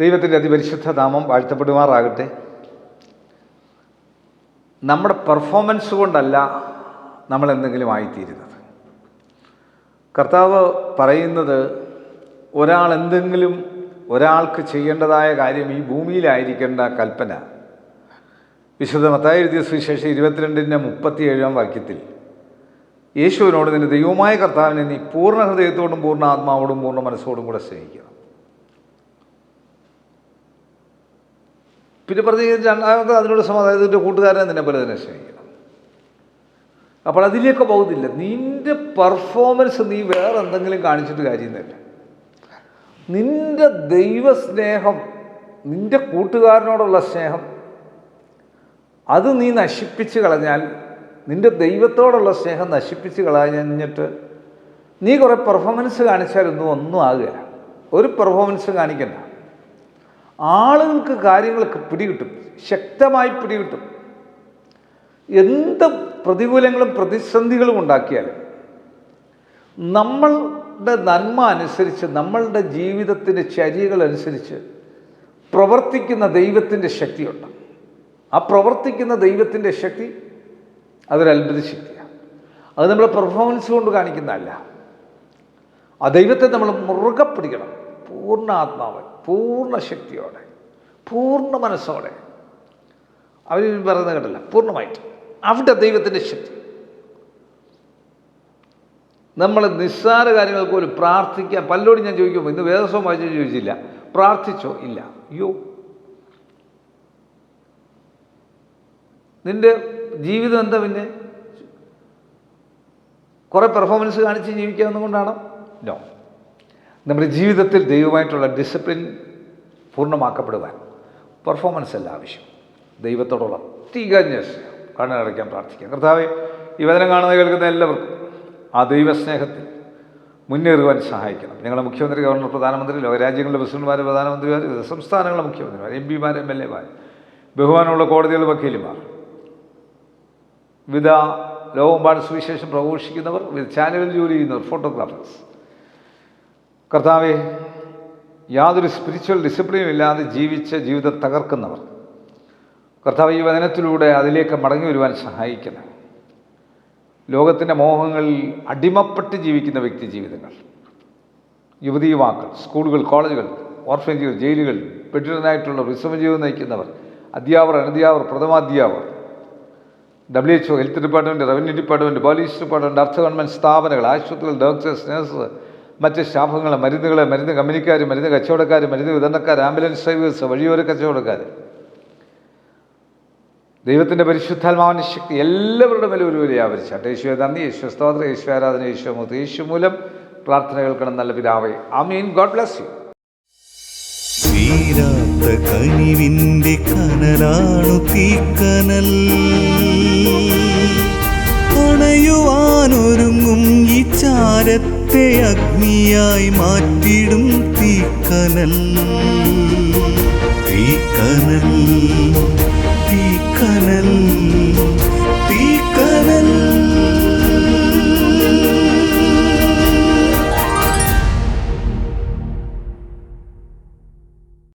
ദൈവത്തിന്റെ അതിപരിശുദ്ധ നാമം വാഴ്ത്തപ്പെടുമാറാകട്ടെ. നമ്മുടെ പെർഫോമൻസ് കൊണ്ടല്ല നമ്മൾ എന്തെങ്കിലും ആയിത്തീരുന്നത്. കർത്താവ് പറയുന്നത് ഒരാൾ എന്തെങ്കിലും ഒരാൾക്ക് ചെയ്യേണ്ടതായ കാര്യം ഈ ഭൂമിയിലായിരിക്കേണ്ട കൽപ്പന. വിശുദ്ധ മത്തായി എഴുതിയ സുവിശേഷം ഇരുപത്തിരണ്ടിന്റെ മുപ്പത്തിയേഴാം വാക്യത്തിൽ യേശുവിനോട് നിന്റെ ദൈവമായ കർത്താവിനെ നീ പൂർണ ഹൃദയത്തോടും പൂർണ ആത്മാവോടും പൂർണ മനസ്സോടും കൂടെ സ്നേഹിക്കണം. പിന്നെ പ്രത്യേകിച്ച് രണ്ടാമത്തെ അതിനോട് സമാധാനം കൂട്ടുകാരനെ നിന്നെ പോലെ തന്നെ സ്നേഹിക്കണം. അപ്പോൾ അതിലേക്ക് പോകുന്നില്ല. നിന്റെ പെർഫോമൻസ് നീ വേറെ എന്തെങ്കിലും കാണിച്ചിട്ട് കാര്യമൊന്നുമില്ല. നിന്റെ ദൈവസ്നേഹം നിന്റെ കൂട്ടുകാരനോടുള്ള സ്നേഹം അത് നീ നശിപ്പിച്ച് കളഞ്ഞാൽ നിന്റെ ദൈവത്തോടുള്ള സ്നേഹം നശിപ്പിച്ച് കളഞ്ഞിട്ട് നീ കുറേ പെർഫോമൻസ് കാണിച്ചാലൊന്നും ഒന്നും ആകുകയില്ല. ഒരു പെർഫോമൻസ് കാണിക്കണ്ട. ആളുകൾക്ക് കാര്യങ്ങൾക്ക് പിടികിട്ടും ശക്തമായി പിടികിട്ടും. എന്ത് പ്രതികൂലങ്ങളും പ്രതിസന്ധികളും ഉണ്ടാക്കിയാലും നമ്മളുടെ നന്മ അനുസരിച്ച് നമ്മളുടെ ജീവിതത്തിന്റെ ചര്യകൾ അനുസരിച്ച് പ്രവർത്തിക്കുന്ന ദൈവത്തിന്റെ ശക്തിയുണ്ട്. ആ പ്രവർത്തിക്കുന്ന ദൈവത്തിന്റെ ശക്തി അതൊരു അത്ഭുത ശക്തിയാണ്. അത് നമ്മൾ പെർഫോമൻസ് കൊണ്ട് കാണിക്കുന്നതല്ല. ആ ദൈവത്തെ നമ്മൾ മുറുകെ പിടിക്കണം. പൂർണ ആത്മാവ് പൂർണ ശക്തിയോടെ പൂർണ മനസ്സോടെ അവർ പറയുന്നത് കേട്ടില്ല പൂർണമായിട്ട്. അവിടെ ദൈവത്തിന്റെ ശക്തി. നമ്മൾ നിസ്സാര കാര്യങ്ങൾക്ക് പോലും പ്രാർത്ഥിക്കാൻ പലരോടും ഞാൻ ചോദിക്കുമ്പോൾ ഇന്ന് വേദസ്വം വായിച്ചു ചോദിച്ചില്ല. പ്രാർത്ഥിച്ചോ? ഇല്ല. അയ്യോ. നിന്റെ ജീവിതം എന്താ പിന്നെ? കുറേ പെർഫോമൻസ് കാണിച്ച് ജീവിക്കാവുന്നതുകൊണ്ടാണ്? നോ നമ്മുടെ ജീവിതത്തിൽ ദൈവമായിട്ടുള്ള ഡിസിപ്ലിൻ പൂർണമാക്കപ്പെടുവാൻ പെർഫോമൻസ് അല്ല ആവശ്യം. ദൈവത്തോടുള്ള തികഞ്ഞ സ്നേഹം കണ്ണടയ്ക്കാൻ പ്രാർത്ഥിക്കാം. കർത്താവെ ഈ വചനം കാണുന്ന കേൾക്കുന്ന എല്ലാവർക്കും ആ ദൈവസ്നേഹത്തിൽ മുന്നേറുവാൻ സഹായിക്കണം. ഞങ്ങളുടെ മുഖ്യമന്ത്രി ഗവർണർ പ്രധാനമന്ത്രി ലോകരാജ്യങ്ങളുടെ പ്രസിഡന്റുമാർ പ്രധാനമന്ത്രിമാർ വിവിധ സംസ്ഥാനങ്ങളുടെ മുഖ്യമന്ത്രിമാർ എം പിമാർ എം എൽ എമാർ ബഹുമാനമുള്ള കോടതികളുടെ വക്കീലുമാർ വിവിധ ലോകമ്പാട് സുവിശേഷം പ്രഘോഷിക്കുന്നവർ വിവിധ ചാനലിൽ ജോലി ചെയ്യുന്നവർ ഫോട്ടോഗ്രാഫേഴ്സ് കർത്താവെ യാതൊരു സ്പിരിച്വൽ ഡിസിപ്ലിനും ഇല്ലാതെ ജീവിച്ച ജീവിതം തകർക്കുന്നവർ കർത്താവ് ഈ വചനത്തിലൂടെ അതിലേക്ക് മടങ്ങി വരുവാൻ സഹായിക്കുന്നത് ലോകത്തിന്റെ മോഹങ്ങളിൽ അടിമപ്പെട്ട് ജീവിക്കുന്ന വ്യക്തി ജീവിതങ്ങൾ യുവതി യുവാക്കൾ സ്കൂളുകൾ കോളേജുകൾ ഓർഫനേജുകൾ ജയിലുകൾ പെട്ടിടനായിട്ടുള്ള വിശ്രമ ജീവിതം നയിക്കുന്നവർ അധ്യാപകർ അനധ്യാപകർ പ്രഥമാധ്യാപകർ W H O health department revenue department police department അർത്ഥ ഗവൺമെന്റ് സ്ഥാപനങ്ങൾ ആശുപത്രികൾ ഡോക്ടേഴ്സ് നഴ്സ് മറ്റ് സ്റ്റാഫുകൾ മരുന്നുകൾ മരുന്ന് കമ്പനിക്കാർ മരുന്ന് കച്ചവടക്കാർ മരുന്ന് വിതരണക്കാർ ആംബുലൻസ് ഡ്രൈവേഴ്സ് വഴിയോര കച്ചവടക്കാർ ദൈവത്തിന്റെ പരിശുദ്ധാത്മാവിന്റെ ശക്തി എല്ലാവരുടെ മേലും ഒരു വലിയ ആവരിച്ചാട്ടെ യേശുവെ നന്ദി. യേശു സ്തോത്ര. യേശു ആരാധന. യേശു മുത്ത് യേശു മൂലം പ്രാർത്ഥന കേൾക്കണം നല്ല പിതാവേ. ആമീൻ. God bless you. തീരാത്ത കനിവിന്റെ കനലാണു തീക്കനൽ. അണയുവാനൊരുങ്ങും ഈ ചാരത്തെ അഗ്നിയായി മാറ്റിടും തീക്കനൽ. തീക്കനൽ തീക്കനൽ തീക്കനൽ.